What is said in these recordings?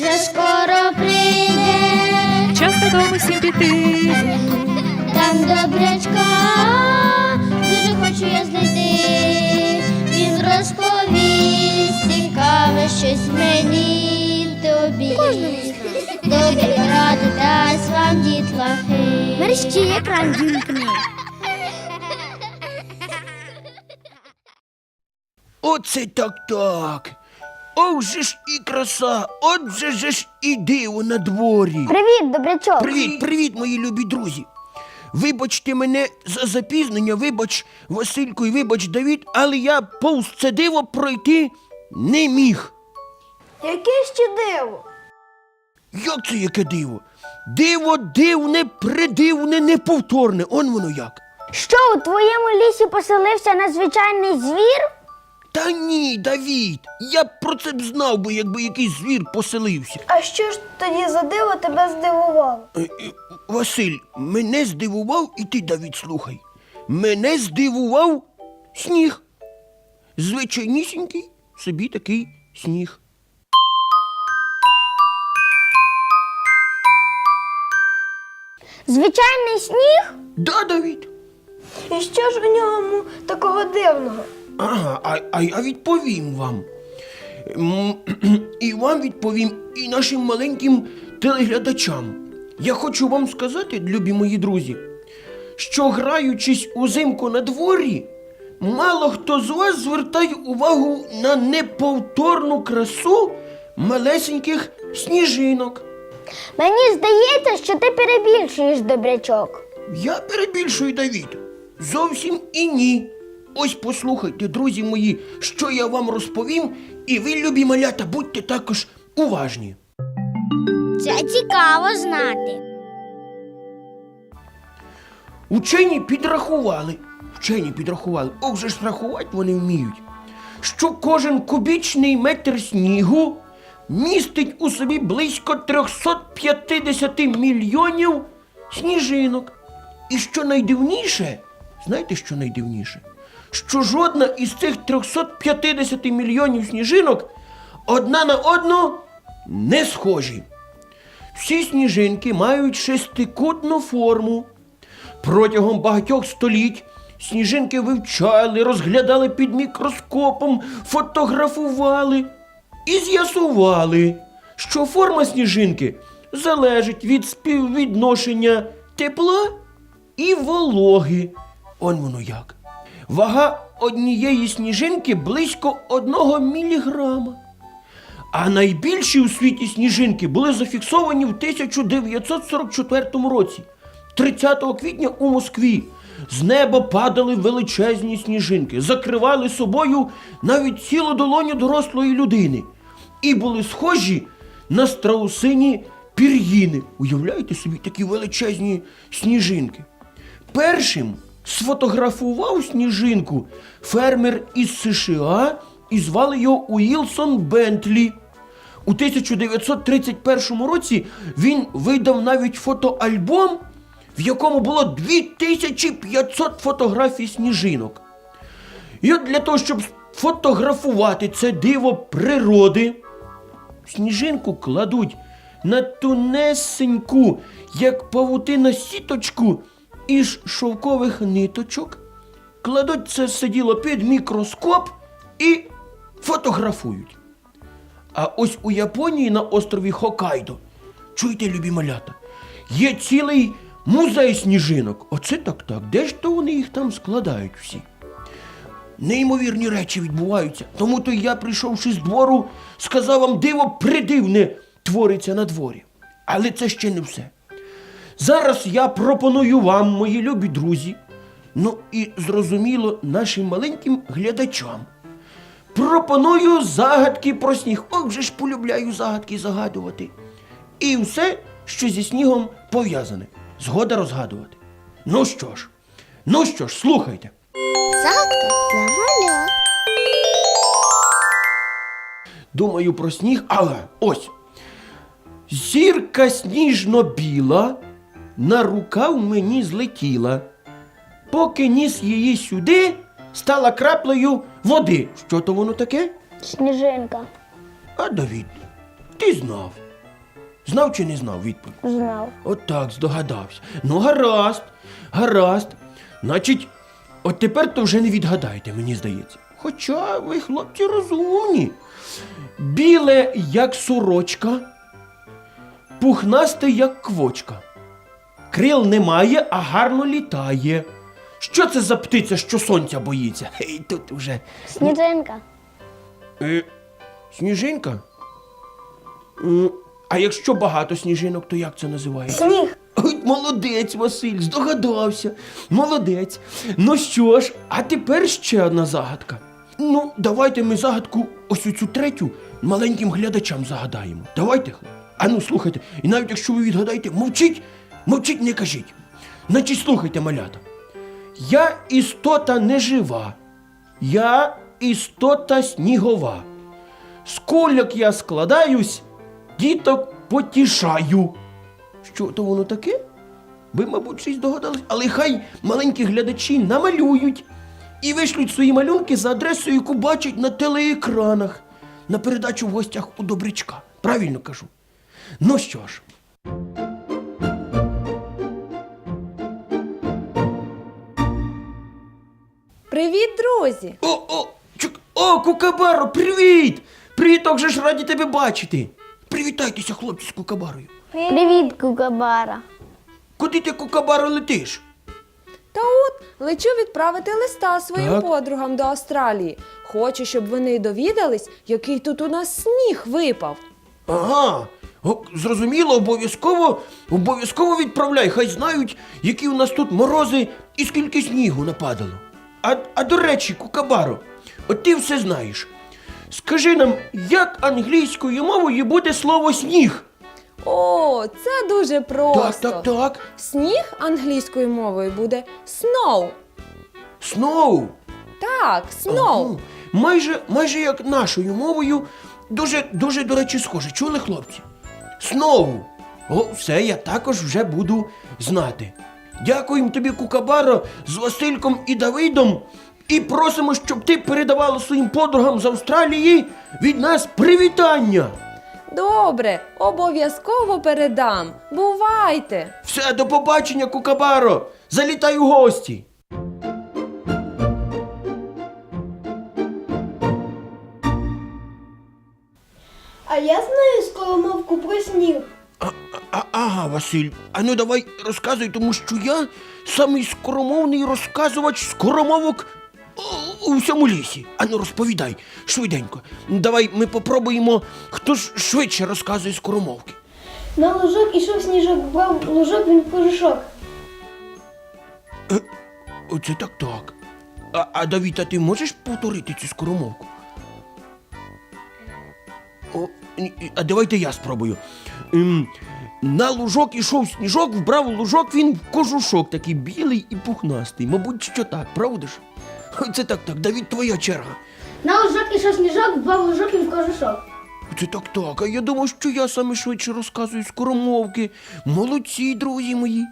вже скоро прийде, Час додому всім піти. там добрячка, дуже хочу я знайти. Він розповість цікаве щось мені й тобі. Добрі ради дасть вам дітлахи. Мерщі екран вімкни. Оце так так. Ох же ж і краса, от же ж і диво на дворі. Привіт, добрячок. Привіт, привіт, мої любі друзі. Вибачте мене за запізнення, вибач, Василько, і вибач, Давід, але я повз це диво пройти не міг. Яке ще диво? Як це яке диво? Диво дивне, придивне, неповторне. Он воно як. Що у твоєму лісі поселився надзвичайний звір? Та ні, Давід, я б про це б знав би, якби якийсь звір поселився. А що ж тоді за диво тебе здивувало? Е, е, Василь, мене здивував, і ти, Давід, слухай. Мене здивував сніг. Звичайнісінький собі такий сніг. Звичайний сніг? Да, Давід. І що ж у ньому такого дивного? А, а я відповім вам. І вам відповім, і нашим маленьким телеглядачам. Я хочу вам сказати, любі мої друзі, що граючись узимку на дворі, мало хто з вас звертає увагу на неповторну красу малесеньких сніжинок. Мені здається, що ти перебільшуєш добрячок. Я перебільшую Давід. Зовсім і ні. Ось послухайте, друзі мої, що я вам розповім, і ви, любі малята, будьте також уважні. Це цікаво знати. Учені підрахували, вчені підрахували, ох же ж рахувати вони вміють, що кожен кубічний метр снігу містить у собі близько 350 мільйонів сніжинок. І що найдивніше, знаєте, що найдивніше? Що жодна із цих 350 мільйонів сніжинок одна на одну не схожі. Всі сніжинки мають шестикутну форму. Протягом багатьох століть сніжинки вивчали, розглядали під мікроскопом, фотографували і з'ясували, що форма сніжинки залежить від співвідношення тепла і вологи. Он воно як. Вага однієї сніжинки близько одного міліграма. А найбільші у світі сніжинки були зафіксовані в 1944 році, 30 квітня у Москві. З неба падали величезні сніжинки, закривали собою навіть цілу долоню дорослої людини і були схожі на страусині пір'їни. Уявляєте собі такі величезні сніжинки. Першим сфотографував сніжинку фермер із США і звали його Уілсон Бентлі. У 1931 році він видав навіть фотоальбом, в якому було 2500 фотографій сніжинок. І от для того, щоб фотографувати це диво природи, сніжинку кладуть на тунесеньку, як павутина сіточку із шовкових ниточок, кладуть це все діло під мікроскоп і фотографують. А ось у Японії на острові Хокайдо, чуєте, любі малята, є цілий музей сніжинок. Оце так так. Де ж то вони їх там складають всі? Неймовірні речі відбуваються. Тому то я, прийшовши з двору, сказав вам диво придивне твориться на дворі. Але це ще не все. Зараз я пропоную вам, мої любі друзі, ну і зрозуміло нашим маленьким глядачам. Пропоную загадки про сніг. Ох, вже ж полюбляю загадки загадувати. І все, що зі снігом пов'язане. Згода розгадувати. Ну що ж, ну що ж, слухайте. Загадка для маля. Думаю про сніг, але ось. Зірка сніжно-біла на рукав мені злетіла. Поки ніс її сюди, стала краплею води. Що то воно таке? Сніжинка. А Давід, ти знав. Знав чи не знав відповідь? Знав. От так, здогадався. Ну, гаразд, гаразд. Значить, от тепер то вже не відгадаєте, мені здається. Хоча ви, хлопці, розумні. Біле, як сорочка, пухнасте, як квочка. Крил немає, а гарно літає. Що це за птиця, що сонця боїться? Ей, тут вже. Сніжинка. Е, сніжинка? М, А якщо багато сніжинок, то як це називається? Сніг. Ой, молодець, Василь, здогадався. Молодець. Ну що ж, а тепер ще одна загадка. Ну, давайте ми загадку, ось цю третю, маленьким глядачам загадаємо. Давайте, хлоп. А ну слухайте, і навіть якщо ви відгадаєте, мовчіть, мовчіть, не кажіть. Значить, слухайте, малята. Я істота не жива, я істота снігова. З кульок я складаюсь, діток потішаю. Що то воно таке? Ви, мабуть, щось догадались, але хай маленькі глядачі намалюють і вишлють свої малюнки за адресою, яку бачать на телеекранах на передачу в гостях у Добрячка. Правильно кажу. Ну що ж, Привіт, друзі! о, о, чук, о, Кукабаро, привіт! Привіт, так же ж раді тебе бачити. Привітайтеся, хлопці, з Кукабарою. Привіт, Кукабара. Куди ти, Кукабаро, летиш? Та от лечу відправити листа своїм Так. подругам до Австралії. Хочу, щоб вони довідались, який тут у нас сніг випав. Ага. О, зрозуміло, обов'язково, обов'язково відправляй. Хай знають, які у нас тут морози і скільки снігу нападало. А, а до речі, Кукабаро, от ти все знаєш. Скажи нам, як англійською мовою буде слово сніг? О, це дуже просто. Так, так, так. Сніг англійською мовою буде snow. Сноу. Так, snow. Ага. Майже, майже як нашою мовою, дуже, дуже, до речі, схоже. Чули, хлопці? Сноу. О, все, я також вже буду знати. Дякуємо тобі, Кукабаро, з Васильком і Давидом. І просимо, щоб ти передавала своїм подругам з Австралії від нас привітання. Добре, обов'язково передам. Бувайте! Все, до побачення, Кукабаро. Залітай у гості. А я знаю скоромовку про сніг. А, ага, Василь, а ну давай розказуй, тому що я самий скоромовний розказувач скоромовок у- у всьому лісі. А ну розповідай швиденько. Давай ми попробуємо, хто ж швидше розказує скоромовки. На лужок ішов сніжок, брав лужок він кожушок. Оце так так. А, а Давід, а ти можеш повторити цю скоромовку? О, а давайте я спробую. Ем, на лужок ішов сніжок, вбрав лужок, він в кожушок такий білий і пухнастий. Мабуть, що так, правда ж? Це так, так, Давід, твоя черга. На лужок ішов сніжок, брав лужок він в кожушок. Це так, так. А я думав, що я саме швидше розказую скоромовки. Молодці, друзі мої.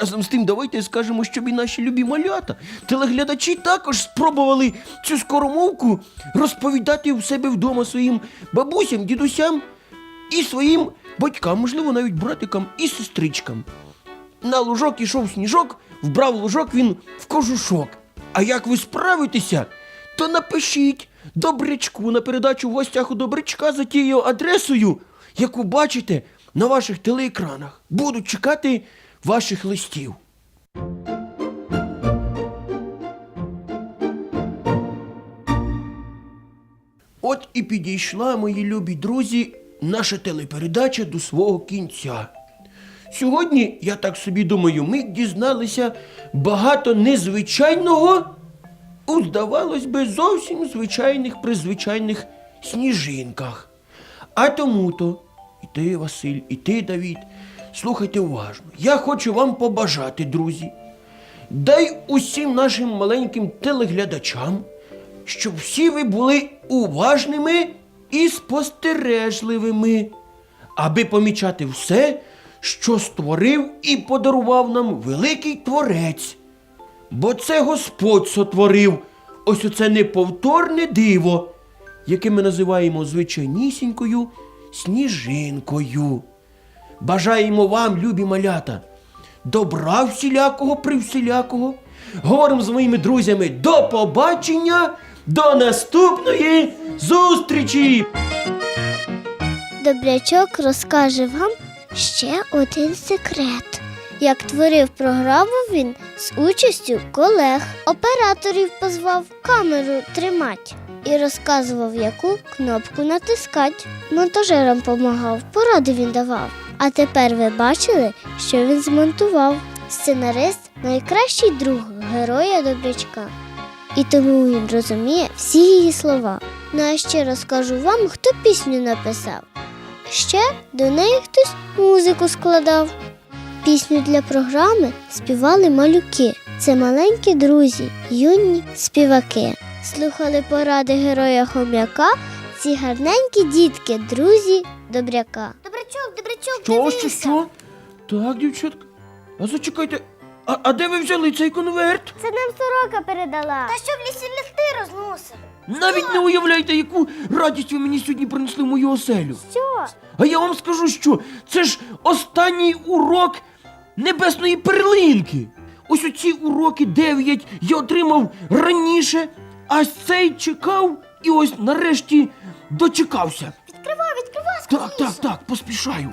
Разом з тим, давайте скажемо, щоб і наші любі малята, телеглядачі також спробували цю скоромовку розповідати у себе вдома своїм бабусям, дідусям і своїм батькам, можливо, навіть братикам і сестричкам. На лужок ішов сніжок, вбрав лужок він в кожушок. А як ви справитеся, то напишіть добрячку на передачу в гостях у добрячка за тією адресою, яку бачите на ваших телеекранах. Буду чекати ваших листів. От і підійшла, мої любі друзі, наша телепередача до свого кінця. Сьогодні, я так собі думаю, ми дізналися багато незвичайного у, здавалось би, зовсім звичайних призвичайних сніжинках. А тому-то, і ти, Василь, і ти, Давід, слухайте уважно. Я хочу вам побажати, друзі, дай усім нашим маленьким телеглядачам, щоб всі ви були уважними і спостережливими, аби помічати все, що створив і подарував нам великий творець. Бо це Господь сотворив ось оце неповторне диво, яке ми називаємо звичайнісінькою сніжинкою. бажаємо вам, любі малята, добра всілякого при всілякого. Говоримо з моїми друзями до побачення, до наступної зустрічі! Добрячок розкаже вам ще один секрет. Як творив програму він з участю колег, операторів позвав камеру тримати і розказував, яку кнопку натискати. Монтажерам помагав, поради він давав. А тепер ви бачили, що він змонтував. Сценарист найкращий друг героя добрячка. І тому він розуміє всі її слова. Ну а ще розкажу вам, хто пісню написав. Ще до неї хтось музику складав. Пісню для програми співали малюки. Це маленькі друзі, юні співаки. Слухали поради героя хом'яка, ці гарненькі дітки, друзі добряка. Добрячок, добрячок, Що, що, що? Так, дівчатка. А зачекайте, а, а де ви взяли цей конверт? Це нам сорока передала. Та що в лісі листи розносив? Навіть не уявляєте, яку радість ви мені сьогодні принесли в мою оселю. Що? А я вам скажу, що це ж останній урок небесної перлинки. Ось оці уроки дев'ять я отримав раніше, а цей чекав і ось нарешті дочекався. Відкривай, відкривай, Так, так, так, поспішаю.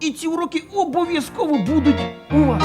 І ці уроки обов'язково будуть у вас.